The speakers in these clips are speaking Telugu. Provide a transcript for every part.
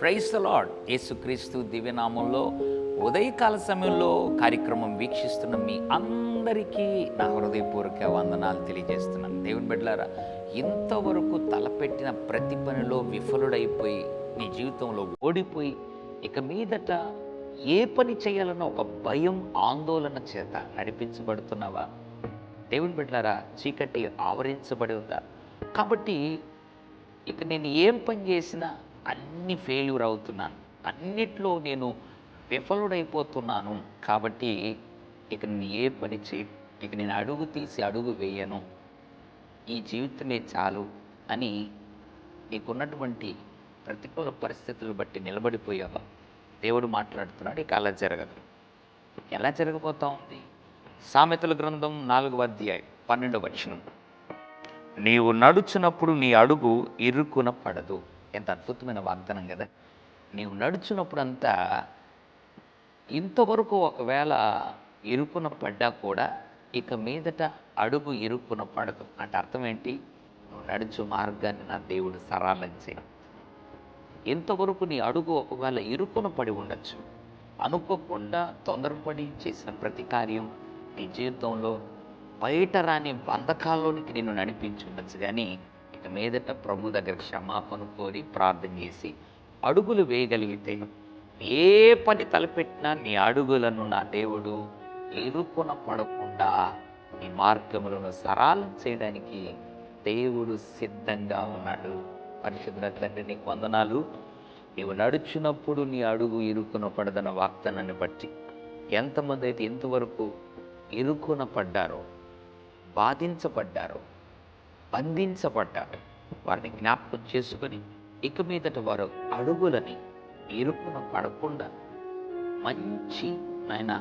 ప్రైస్ ద లాడ్ యేసుక్రీస్తు దివ్యనామంలో ఉదయకాల సమయంలో కార్యక్రమం వీక్షిస్తున్న మీ అందరికీ నా హృదయపూర్వక వందనాలు తెలియజేస్తున్నాను. దేవుని బిడ్డలారా ఇంతవరకు తలపెట్టిన ప్రతి పనిలో విఫలుడైపోయి నీ జీవితంలో ఓడిపోయి ఇక మీదట ఏ పని చేయాలన్న ఒక భయం ఆందోళన చేత నడిపించబడుతున్నావా? దేవుని బిడ్డలారా చీకటి ఆవరించబడి ఉందా? కాబట్టి ఇక నేను ఏం పని చేసినా అన్ని ఫెయిల్యూర్ అవుతున్నాను. అన్నిట్లో నేను విఫలుడైపోతున్నాను. కాబట్టి ఇక నేను ఏ పని చేయ ఇక నేను అడుగు తీసి అడుగు వేయను. ఈ జీవితమే చాలు అని నీకున్నటువంటి ప్రతికూల పరిస్థితులు బట్టి నిలబడిపోయావా? దేవుడు మాట్లాడుతున్నాడు ఇక అలా జరగదు. ఎలా జరగబోతా ఉంది? సామెతల గ్రంథం నాలుగవ అధ్యాయం పన్నెండవ వచనం. నీవు నడుచున్నప్పుడు నీ అడుగు ఇరుకున పడదు. ఎంత అద్భుతమైన వాగ్దానం కదా. నీవు నడుచున్నప్పుడంతా ఇంతవరకు ఒకవేళ ఇరుకున పడ్డా కూడా ఇక మీదట అడుగు ఇరుకున పడదు. అంటే అర్థం ఏంటి? నువ్వు నడుచు మార్గాన్ని నా దేవుడు సరళం చేయి. ఎంతవరకు నీ అడుగు ఒకవేళ ఇరుకున పడి ఉండొచ్చు. అనుకోకుండా తొందరపడి చేసిన ప్రతి కార్యం నీ జీవితంలో బయట రాని బంధకాల్లోనికి నిన్ను నడిపించి ఉండొచ్చు. కానీ ఇక మీదట ప్రభు దగ్గర క్షమాపణ కోరి ప్రార్థన చేసి అడుగులు వేయగలిగితే ఏ పని తలపెట్టినా నీ అడుగులను నా దేవుడు ఇరుకున పడకుండా నీ మార్గములను సరళం చేయడానికి దేవుడు సిద్ధంగా ఉన్నాడు. పరిశుద్ధ తండ్రి నీకు వందనాలు. నీవు నడుచున్నప్పుడు నీ అడుగు ఇరుకున పడదన్న వాగ్దానాన్ని బట్టి ఎంతమంది అయితే ఇంతవరకు ఇరుకున పడ్డారో బాధించబడ్డారో బంధించబడ్డారో వారిని జ్ఞాపకం చేసుకొని ఇక మీదట వారు అడుగులని ఇరుకున పడకుండా మంచి నాయన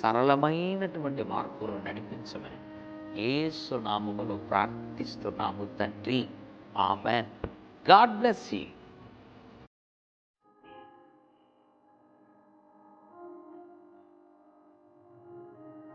సరళమైనటువంటి మార్పులు నడిపించమని ఏసు నామములో ప్రార్థిస్తున్నాము తండ్రి. ఆమెన్. God bless you.